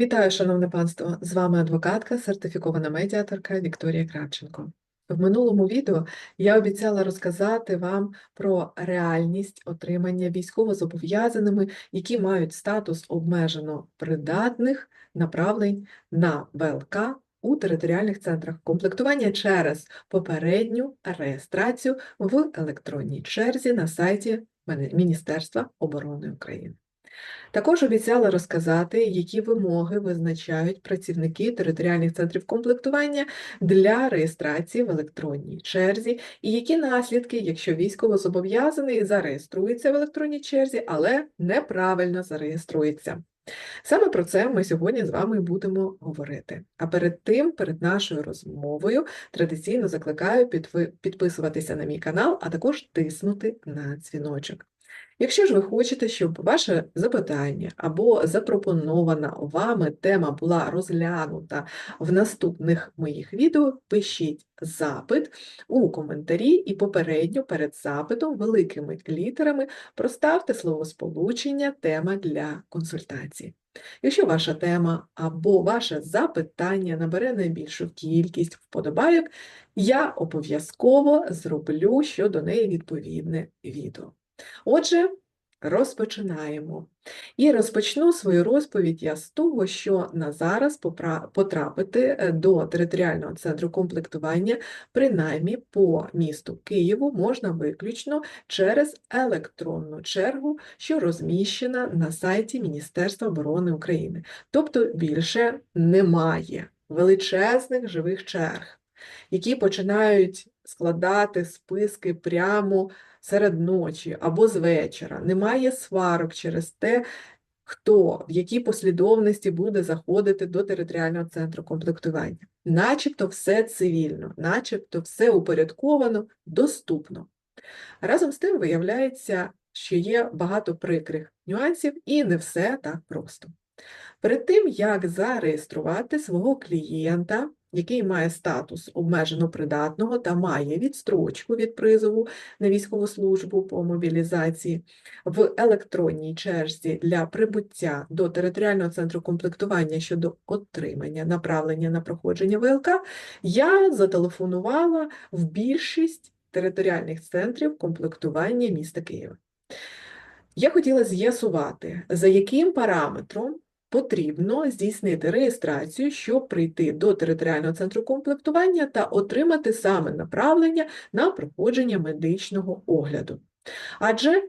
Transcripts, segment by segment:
Вітаю, шановне панство! З вами адвокатка, сертифікована медіаторка Вікторія Кравченко. В минулому відео я обіцяла розказати вам про реальність отримання військовозобов'язаними, які мають статус обмежено придатних направлень на ВЛК у територіальних центрах комплектування через попередню реєстрацію в електронній черзі на сайті Міністерства оборони України. Також обіцяла розказати, які вимоги визначають працівники територіальних центрів комплектування для реєстрації в електронній черзі, і які наслідки, якщо військовозобов'язаний зареєструється в електронній черзі, але неправильно зареєструється. Саме про це ми сьогодні з вами будемо говорити. А перед тим, перед нашою розмовою, традиційно закликаю підписуватися на мій канал, а також тиснути на дзвіночок. Якщо ж ви хочете, щоб ваше запитання або запропонована вами тема була розглянута в наступних моїх відео, пишіть запит у коментарі і попередньо перед запитом великими літерами проставте словосполучення тема для консультації. Якщо ваша тема або ваше запитання набере найбільшу кількість вподобайок, я обов'язково зроблю щодо неї відповідне відео. Отже, розпочинаємо. І розпочну свою розповідь я з того, що на зараз потрапити е, до територіального центру комплектування, принаймні по місту Києву, можна виключно через електронну чергу, що розміщена на сайті Міністерства оборони України. Тобто більше немає величезних живих черг, які починають складати списки прямо серед ночі або з вечора. Немає сварок через те, хто в якій послідовності буде заходити до територіального центру комплектування. Начебто все цивільно, начебто все упорядковано, доступно. Разом з тим виявляється, що є багато прикрих нюансів, і не все так просто. Перед тим, як зареєструвати свого клієнта який має статус обмежено придатного та має відстрочку від призову на військову службу по мобілізації в електронній черзі для прибуття до територіального центру комплектування щодо отримання направлення на проходження ВЛК, я зателефонувала в більшість територіальних центрів комплектування міста Києва. Я хотіла з'ясувати, за яким параметром потрібно здійснити реєстрацію, щоб прийти до територіального центру комплектування та отримати саме направлення на проходження медичного огляду. Адже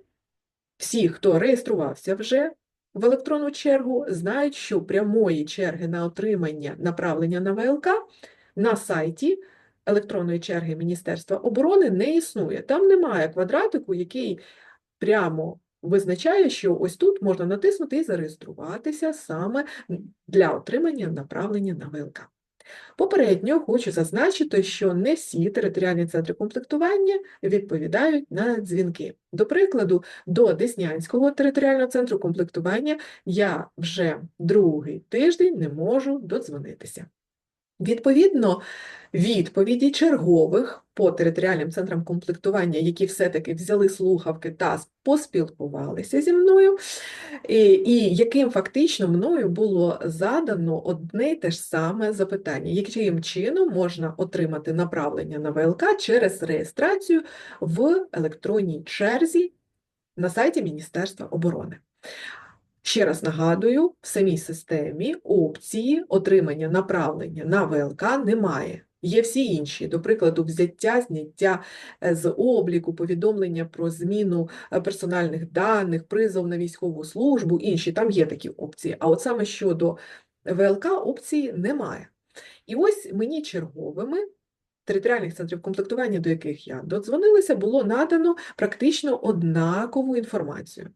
всі, хто реєструвався вже в електронну чергу, знають, що прямої черги на отримання направлення на ВЛК на сайті електронної черги Міністерства оборони не існує. Там немає квадратику, який прямо визначає, що ось тут можна натиснути і зареєструватися саме для отримання направлення на ВЛК. Попередньо хочу зазначити, що не всі територіальні центри комплектування відповідають на дзвінки. До прикладу, до Деснянського територіального центру комплектування я вже другий тиждень не можу додзвонитися. Відповідно, відповіді чергових по територіальним центрам комплектування, які все-таки взяли слухавки та поспілкувалися зі мною, і, і яким фактично мною було задано одне й те ж саме запитання, яким чином можна отримати направлення на ВЛК через реєстрацію в електронній черзі на сайті Міністерства оборони. Ще раз нагадую, в самій системі опції отримання направлення на ВЛК немає. Є всі інші, до прикладу, взяття, зняття е, з обліку, повідомлення про зміну е, персональних даних, призов на військову службу, інші, там є такі опції. А от саме щодо ВЛК опції немає. І ось мені черговими територіальних центрів комплектування, до яких я додзвонилася, було надано практично однакову інформацію.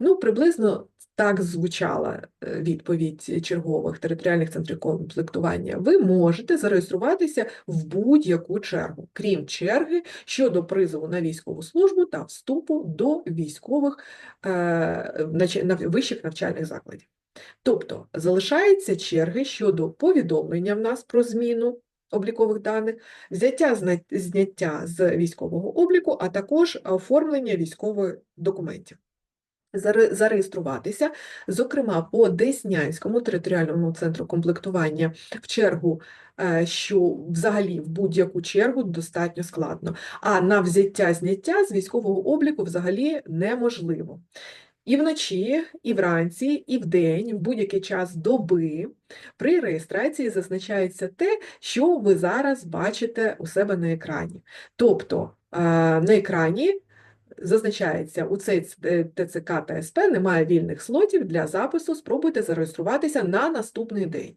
Ну, приблизно так звучала е, відповідь чергових територіальних центрів комплектування. Ви можете зареєструватися в будь-яку чергу, крім черги щодо призову на військову службу та вступу до військових е, вищих навчальних закладів. Тобто залишаються черги щодо повідомлення в нас про зміну облікових даних, взяття зняття з військового обліку, а також оформлення військових документів. Заре- зареєструватися, зокрема по Деснянському територіальному центру комплектування в чергу, е, що взагалі в будь-яку чергу достатньо складно, а на взяття зняття з військового обліку взагалі неможливо. І вночі, і вранці, і вдень, в будь-який час доби при реєстрації зазначається те, що ви зараз бачите у себе на екрані. Тобто е, на екрані зазначається, у цей е, ТЦК та СП немає вільних слотів для запису, спробуйте зареєструватися на наступний день.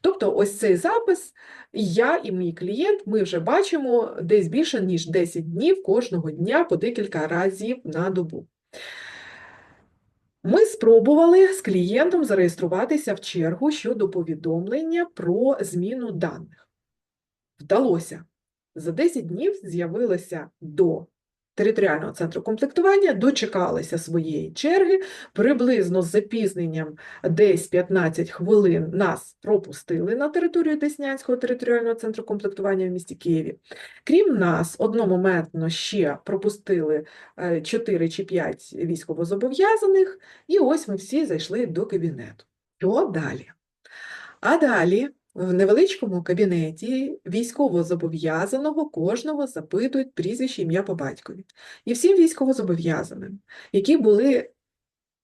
Тобто ось цей запис, я і мій клієнт, ми вже бачимо десь більше, ніж 10 днів кожного дня по декілька разів на добу. Ми спробували з клієнтом зареєструватися в чергу щодо повідомлення про зміну даних. Вдалося. За 10 днів з'явилося до територіального центру комплектування, дочекалися своєї черги, приблизно з запізненням десь 15 хвилин нас пропустили на територію Деснянського територіального центру комплектування в місті Києві. Крім нас, одномоментно ще пропустили е, 4 чи 5 військовозобов'язаних, і ось ми всі зайшли до кабінету. Що далі? А далі в невеличкому кабінеті військовозобов'язаного кожного запитують прізвище, ім'я по батькові. І всім військовозобов'язаним, які були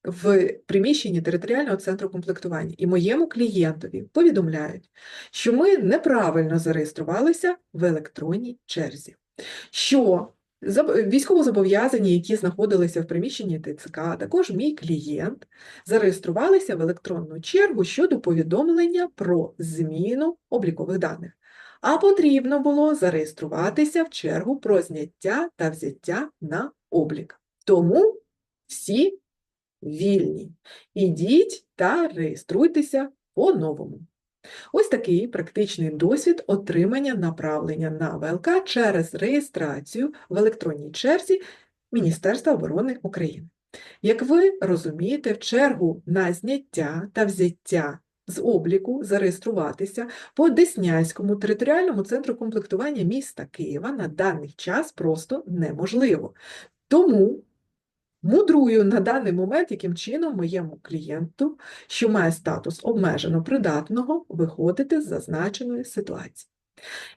в приміщенні територіального центру комплектування, і моєму клієнтові повідомляють, що ми неправильно зареєструвалися в електронній черзі, що військовозобов'язані, які знаходилися в приміщенні ТЦК, а також мій клієнт, зареєструвалися в електронну чергу щодо повідомлення про зміну облікових даних. А потрібно було зареєструватися в чергу про зняття та взяття на облік. Тому всі вільні. Ідіть та реєструйтеся по-новому. Ось такий практичний досвід отримання направлення на ВЛК через реєстрацію в електронній черзі Міністерства оборони України. Як ви розумієте, в чергу на зняття та взяття з обліку зареєструватися по Деснянському територіальному центру комплектування міста Києва на даний час просто неможливо. Тому мудрую на даний момент, яким чином моєму клієнту, що має статус обмежено придатного, виходити з зазначеної ситуації.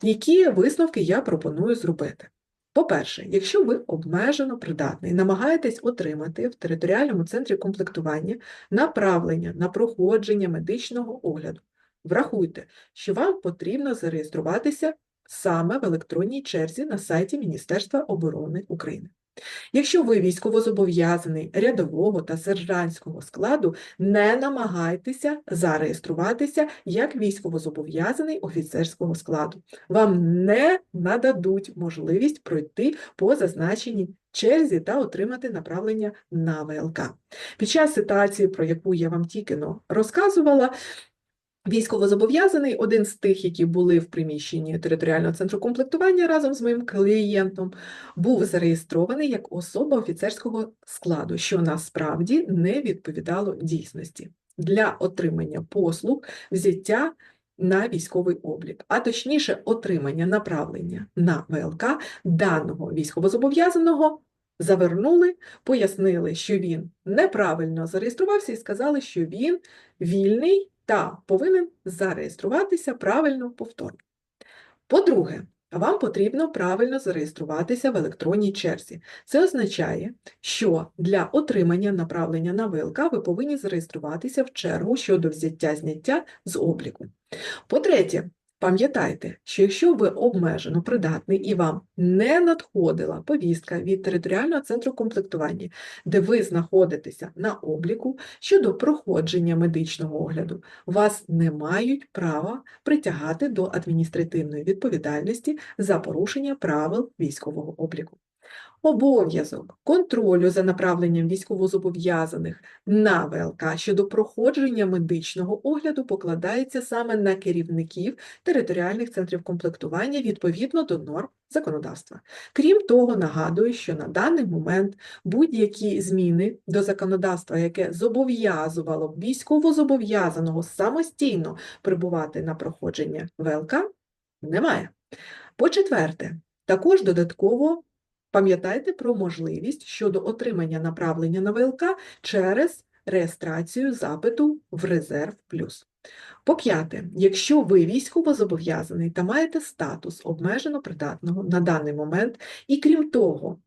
Які висновки я пропоную зробити? По-перше, якщо ви обмежено придатний, намагаєтесь отримати в територіальному центрі комплектування направлення на проходження медичного огляду, врахуйте, що вам потрібно зареєструватися саме в електронній черзі на сайті Міністерства оборони України. Якщо ви військовозобов'язаний рядового та сержантського складу, не намагайтеся зареєструватися як військовозобов'язаний офіцерського складу. Вам не нададуть можливість пройти по зазначеній черзі та отримати направлення на ВЛК. Під час ситуації, про яку я вам тільки но розказувала, Військовозобов'язаний, один з тих, які були в приміщенні територіального центру комплектування разом з моїм клієнтом, був зареєстрований як особа офіцерського складу, що насправді не відповідало дійсності. Для отримання послуг взяття на військовий облік, а точніше отримання направлення на ВЛК даного військовозобов'язаного завернули, пояснили, що він неправильно зареєструвався і сказали, що він вільний та повинен зареєструватися правильно повторно. По-друге, вам потрібно правильно зареєструватися в електронній черзі. Це означає, що для отримання направлення на ВЛК ви повинні зареєструватися в чергу щодо взяття зняття з обліку. По-третє, пам'ятайте, що якщо ви обмежено придатний і вам не надходила повістка від територіального центру комплектування, де ви знаходитеся на обліку щодо проходження медичного огляду, вас не мають права притягати до адміністративної відповідальності за порушення правил військового обліку. Обов'язок контролю за направленням військовозобов'язаних на ВЛК щодо проходження медичного огляду покладається саме на керівників територіальних центрів комплектування відповідно до норм законодавства. Крім того, нагадую, що на даний момент будь-які зміни до законодавства, яке зобов'язувало б військовозобов'язаного самостійно прибувати на проходження ВЛК, немає. По-четверте, також додатково Пам'ятайте про можливість щодо отримання направлення на ВЛК через реєстрацію запиту в Резерв Плюс. По п'яте, якщо ви військовозобов'язаний та маєте статус обмежено придатного на даний момент, і крім того,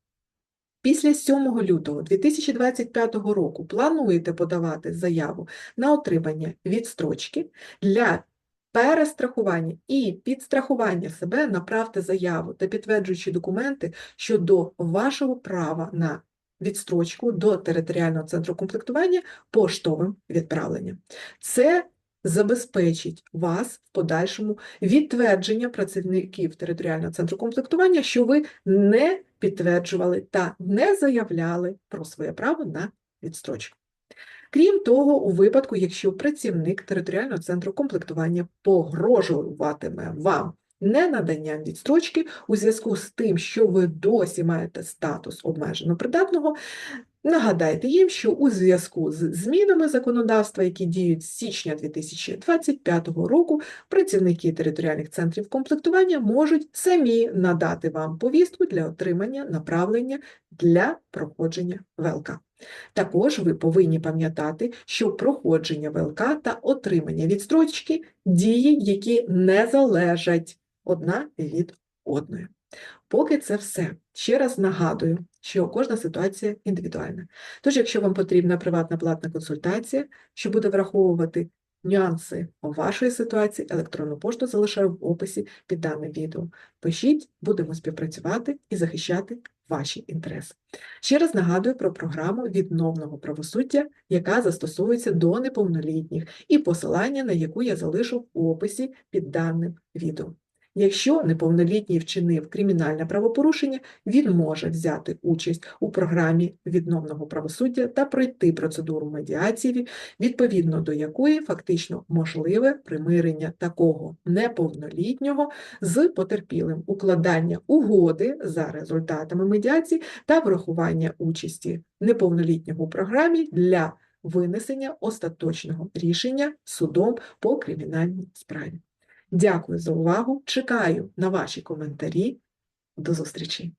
після 7 лютого 2025 року плануєте подавати заяву на отримання відстрочки для перестрахування і підстрахування себе, направте заяву та підтверджуючі документи щодо вашого права на відстрочку до територіального центру комплектування поштовим відправленням. Це забезпечить вас в подальшому відтвердження працівників територіального центру комплектування, що ви не підтверджували та не заявляли про своє право на відстрочку. Крім того, у випадку, якщо працівник територіального центру комплектування погрожуватиме вам ненаданням відстрочки у зв'язку з тим, що ви досі маєте статус обмежено придатного, нагадайте їм, що у зв'язку з змінами законодавства, які діють з січня 2025 року, працівники територіальних центрів комплектування можуть самі надати вам повістку для отримання направлення для проходження ВЛК. Також ви повинні пам'ятати, що проходження ВЛК та отримання відстрочки – дії, які не залежать одна від одної. Поки це все. Ще раз нагадую, що кожна ситуація індивідуальна. Тож, якщо вам потрібна приватна платна консультація, що буде враховувати нюанси вашої ситуації, електронну пошту залишаю в описі під даним відео. Пишіть, будемо співпрацювати і захищати ваші інтереси. Ще раз нагадую про програму відновного правосуддя, яка застосовується до неповнолітніх, і посилання на яку я залишу в описі під даним відео. Якщо неповнолітній вчинив кримінальне правопорушення, він може взяти участь у програмі відновного правосуддя та пройти процедуру медіації, відповідно до якої фактично можливе примирення такого неповнолітнього з потерпілим, укладання угоди за результатами медіації та врахування участі неповнолітнього у програмі для винесення остаточного рішення судом по кримінальній справі. Дякую за увагу. Чекаю на ваші коментарі. До зустрічі!